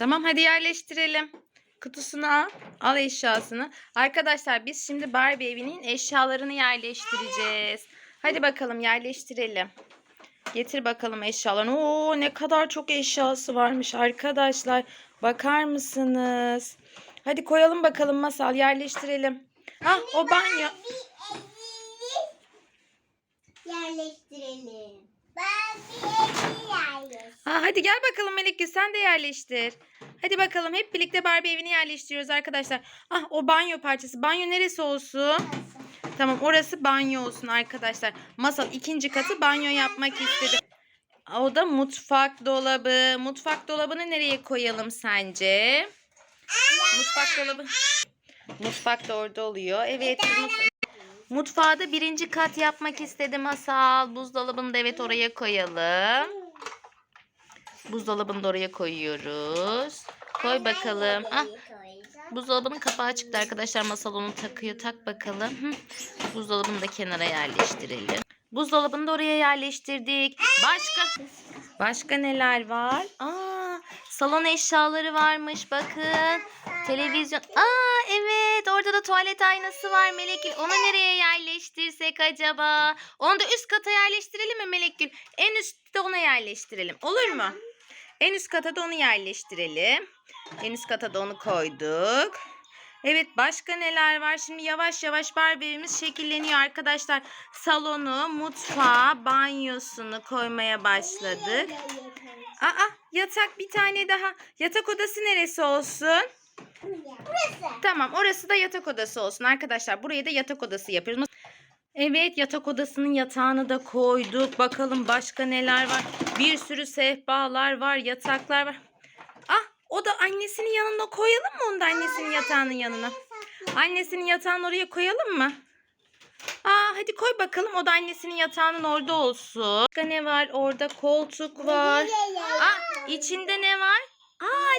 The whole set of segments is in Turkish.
Tamam hadi yerleştirelim. Kutusunu al. Al eşyasını. Arkadaşlar biz şimdi Barbie evinin eşyalarını yerleştireceğiz. Hadi bakalım yerleştirelim. Getir bakalım eşyalarını. Oo ne kadar çok eşyası varmış arkadaşlar. Bakar mısınız? Hadi koyalım bakalım masal yerleştirelim. Ha o banyo. Yerleştirelim. Ha, hadi gel bakalım Melike sen de yerleştir. Hadi bakalım hep birlikte Barbie evini yerleştiriyoruz arkadaşlar. Ah o banyo parçası. Banyo neresi olsun? Tamam orası banyo olsun arkadaşlar. Masal ikinci katı banyo yapmak istedi. O da mutfak dolabı. Mutfak dolabını nereye koyalım sence? Mutfak dolabı. Mutfak da orada oluyor. Evet. mut- Mutfağı birinci kat yapmak istedi Masal. Buzdolabını da evet oraya koyalım. Buzdolabını da oraya koyuyoruz. Koy bakalım. Ah Buzdolabının kapağı çıktı arkadaşlar. Masal onu takıyor. Tak bakalım. Hı. Buzdolabını da kenara yerleştirelim. Buzdolabını da oraya yerleştirdik. Başka başka neler var? Aa, salon eşyaları varmış. Bakın. Televizyon. Aa evet. Orada da tuvalet aynası var Melekgül. Onu nereye yerleştirsek acaba? Onu da üst kata yerleştirelim mi Melekgül? En üstte ona yerleştirelim. Olur mu? En üst kata da onu yerleştirelim. En üst kata da onu koyduk. Evet başka neler var? Şimdi yavaş yavaş Barbie evimiz şekilleniyor arkadaşlar. Salonu, mutfağı, banyosunu koymaya başladık. Aa yatak bir tane daha. Yatak odası neresi olsun? Burası. Tamam orası da yatak odası olsun arkadaşlar. Burayı da yatak odası yapıyoruz. Evet yatak odasının yatağını da koyduk. Bakalım başka neler var. Bir sürü sehpalar var, yataklar var. Ah o da annesinin yanına koyalım mı onu da annesinin yatağının yanına? Annesinin yatağını oraya koyalım mı? Aa hadi koy bakalım o da annesinin yatağının orada olsun. Başka ne var? Orada koltuk var. Aa içinde ne var?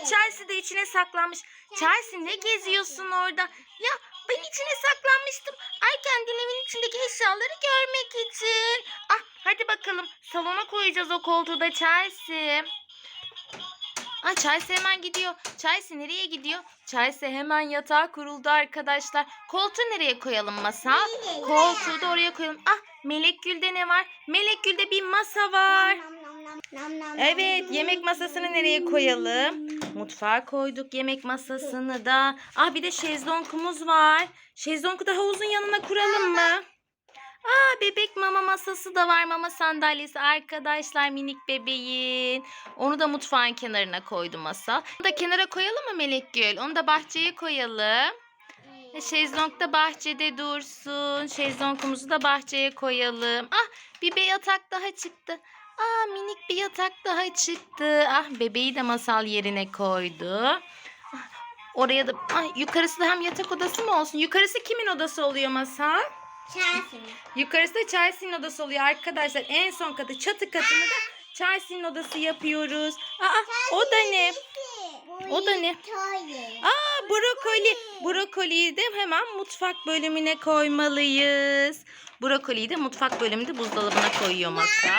Chelsea de içine saklanmış. Chelsea ne geziyorsun orada? Ya ben içine saklanmıştım. Ay kendin evin içindeki eşyaları görmek için. Ah hadi bakalım salona koyacağız o koltuğu da Chelsea. Aa Chelsea hemen gidiyor. Chelsea nereye gidiyor? Chelsea hemen yatağa kuruldu arkadaşlar. Koltuğu nereye koyalım masa? Koltuğu da oraya koyalım. Ah Melekgül'de ne var? Melekgül'de bir masa var. Evet yemek masasını nereye koyalım? Mutfağa koyduk yemek masasını da. Ah bir de şezlongumuz var. Şezlongu da havuzun yanına kuralım mı? Aa bebek mama masası da var mama sandalyesi arkadaşlar minik bebeğin. Onu da mutfağın kenarına koydu masa. Onu da kenara koyalım mı Melekgül? Onu da bahçeye koyalım. E, Şezlong da bahçede dursun. Şezlongumuzu da bahçeye koyalım. Ah bir be yatak daha çıktı. Aa minik bir yatak daha çıktı. Ah bebeği de masal yerine koydu. Ah, Oraya da ah, yukarısı da hem yatak odası mı olsun? Yukarısı kimin odası oluyor masal? Şansım. Yukarısı da Chelsea'nin odası oluyor arkadaşlar. En son katı çatı katını da Chelsea'nin odası yapıyoruz. Aa o da ne? O da ne? Aa brokoli. Brokoliyi de hemen mutfak bölümüne koymalıyız. Brokoliyi de mutfak bölümünde buzdolabına koyuyor masa.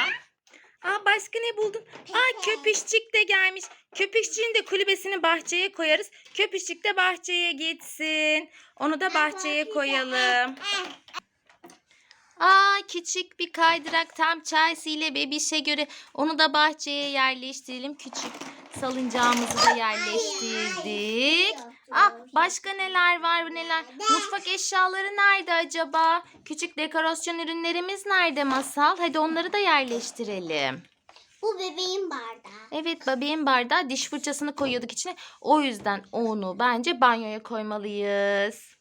Aa başka ne buldun? Aa köpüşçük de gelmiş. Köpüşçüğün de kulübesini bahçeye koyarız. Köpüşçük de bahçeye gitsin. Onu da bahçeye koyalım. Aa küçük bir kaydırak tam Chelsea ile bebişe göre. Onu da bahçeye yerleştirelim. Küçük salıncağımızı da yerleştirdik. Ah başka neler var neler? Mutfak eşyaları nerede acaba? Küçük dekorasyon ürünlerimiz nerede Masal? Hadi onları da yerleştirelim. Bu bebeğin bardağı. Evet bebeğin bardağı diş fırçasını koyuyorduk içine. O yüzden onu bence banyoya koymalıyız.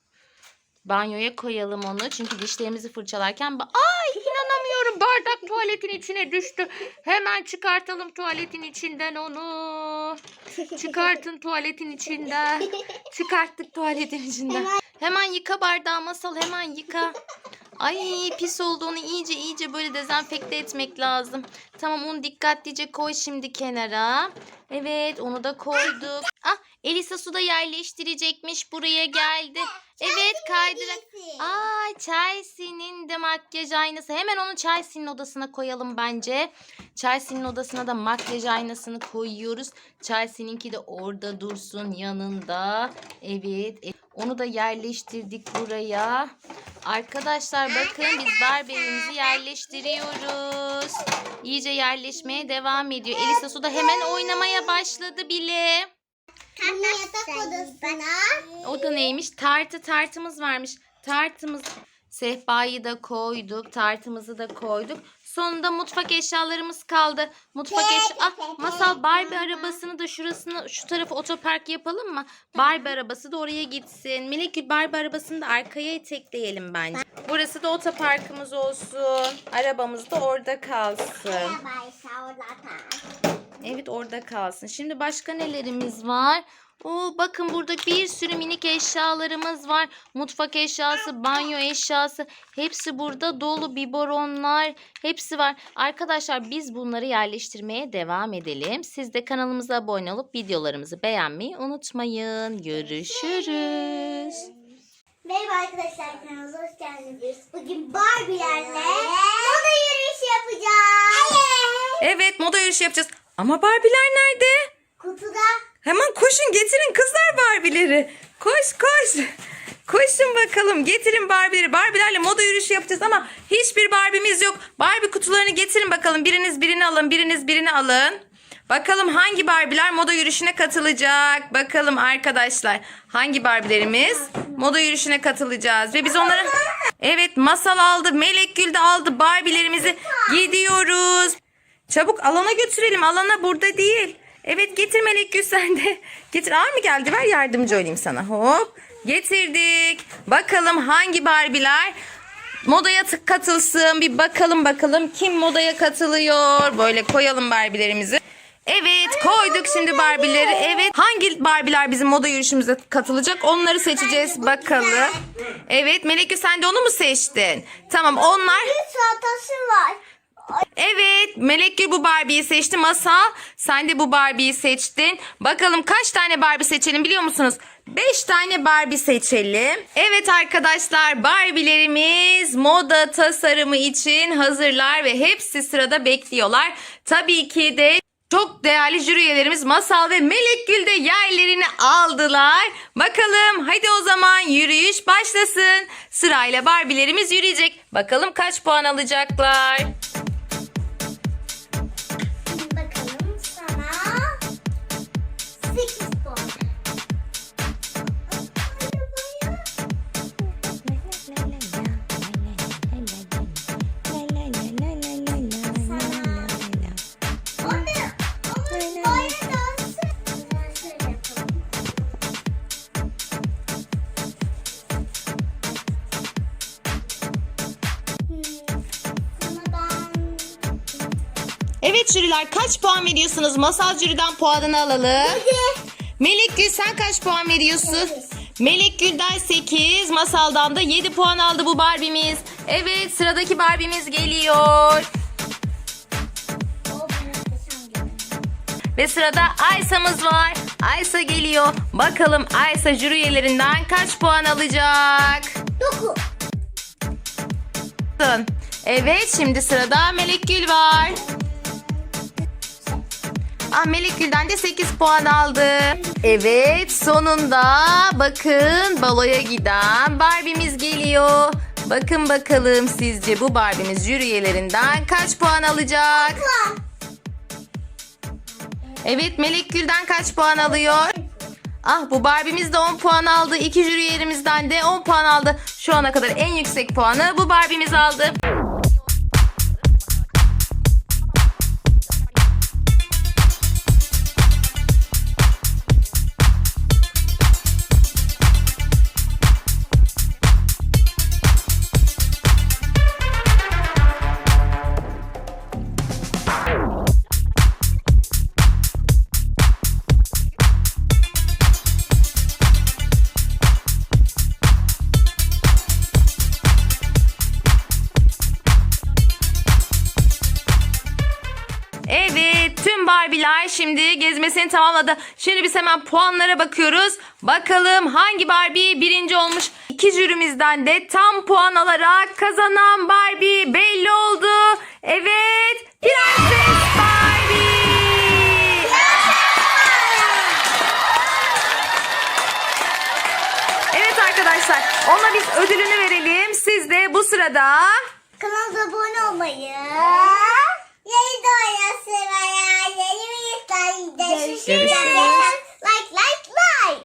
Banyoya koyalım onu. Çünkü dişlerimizi fırçalarken... Ay bardak tuvaletin içine düştü. Hemen çıkartalım tuvaletin içinden onu. Çıkartın tuvaletin içinden. Çıkarttık tuvaletin içinden. Hemen yıka bardağı masal hemen yıka. Ay pis oldu onu iyice iyice böyle dezenfekte etmek lazım. Tamam onu dikkatlice koy şimdi kenara. Evet onu da koyduk. Ah Elisa su da yerleştirecekmiş buraya geldi. Evet kaydırak. Aa Chelsea'nin de makyaj aynası. Hemen onu Chelsea'nin odasına koyalım bence. Chelsea'nin odasına da makyaj aynasını koyuyoruz. Chelsea'ninki de orada dursun yanında. Evet. e- Onu da yerleştirdik buraya. Arkadaşlar bakın biz Barbie'mizi yerleştiriyoruz. İyice yerleşmeye devam ediyor. Elisa Su da hemen oynamaya başladı bile. Anne yatak odasına. O da neymiş? Tartı tartımız varmış. Tartımız sehpayı da koyduk. Tartımızı da koyduk. Sonunda mutfak eşyalarımız kaldı. Mutfak eşya... Ah, masal Barbie arabasını da şurasını şu tarafı otopark yapalım mı? Barbie arabası da oraya gitsin. Melek Barbie arabasını da arkaya itekleyelim bence. Burası da otoparkımız olsun. Arabamız da orada kalsın. Arabaysa orada. Evet orada kalsın. Şimdi başka nelerimiz var? Oo, bakın burada bir sürü minik eşyalarımız var. Mutfak eşyası, banyo eşyası. Hepsi burada dolu biberonlar. Hepsi var. Arkadaşlar biz bunları yerleştirmeye devam edelim. Siz de kanalımıza abone olup videolarımızı beğenmeyi unutmayın. Görüşürüz. Merhaba arkadaşlar kanalımıza hoş geldiniz. Bugün Barbie'lerle moda yürüyüşü yapacağız. Evet moda yürüyüşü yapacağız. Ama Barbie'ler nerede? Kutuda Hemen koşun getirin kızlar Barbie'leri. Koş koş. Koşun bakalım getirin Barbie'leri. Barbie'lerle moda yürüyüşü yapacağız ama hiçbir Barbie'miz yok. Barbie kutularını getirin bakalım. Biriniz birini alın, biriniz birini alın. Bakalım hangi Barbie'ler moda yürüyüşüne katılacak. Bakalım arkadaşlar hangi Barbie'lerimiz moda yürüyüşüne katılacağız. Ve biz onları... Evet masal aldı, Melek Gül de aldı Barbie'lerimizi. Gidiyoruz. Çabuk alana götürelim. Alana burada değil. Evet getir Melek Gül sen de. Getir ağır mı geldi? Ver yardımcı olayım sana. Hop. Getirdik. Bakalım hangi Barbie'ler modaya katılsın. Bir bakalım bakalım kim modaya katılıyor. Böyle koyalım Barbie'lerimizi. Evet koyduk şimdi Barbie'leri. Evet hangi Barbie'ler bizim moda yürüyüşümüze katılacak onları seçeceğiz bakalım. Evet Melek Gül sen de onu mu seçtin? Tamam onlar bir salatası var. Evet Melek Gül bu Barbie'yi seçti. Masal sen de bu Barbie'yi seçtin. Bakalım kaç tane Barbie seçelim biliyor musunuz? 5 tane Barbie seçelim. Evet arkadaşlar Barbie'lerimiz moda tasarımı için hazırlar ve hepsi sırada bekliyorlar. Tabii ki de çok değerli jüri üyelerimiz Masal ve Melek Gül de yerlerini aldılar. Bakalım hadi o zaman yürüyüş başlasın. Sırayla Barbie'lerimiz yürüyecek. Bakalım kaç puan alacaklar. Evet jüriler kaç puan veriyorsunuz? Masal jüriden puanını alalım. Melek Gül sen kaç puan veriyorsun? Melek Gül'den 8, Masal'dan da 7 puan aldı bu Barbie'miz. Evet sıradaki Barbie'miz geliyor. Ve sırada Aysa'mız var. Aysa geliyor. Bakalım Aysa jüri üyelerinden kaç puan alacak? Dokuz. Evet şimdi sırada Melek Gül var. Ah Melek Gül'den de 8 puan aldı. Evet sonunda bakın baloya giden Barbie'miz geliyor. Bakın bakalım sizce bu Barbie'miz jüri üyelerinden kaç puan alacak? Evet Melek Gül'den kaç puan alıyor? Ah bu Barbie'miz de 10 puan aldı. İki jüri üyelerimizden de 10 puan aldı. Şu ana kadar en yüksek puanı bu Barbie'miz aldı. Barbie'ler şimdi gezmesini tamamladı. Şimdi biz hemen puanlara bakıyoruz. Bakalım hangi Barbie birinci olmuş. İki jürimizden de tam puan alarak kazanan Barbie belli oldu. Evet, Prenses Barbie. Evet arkadaşlar, ona biz ödülünü verelim. Siz de bu sırada Kanala abone olmayı. Yeni doğru sıvaya. like, like, like.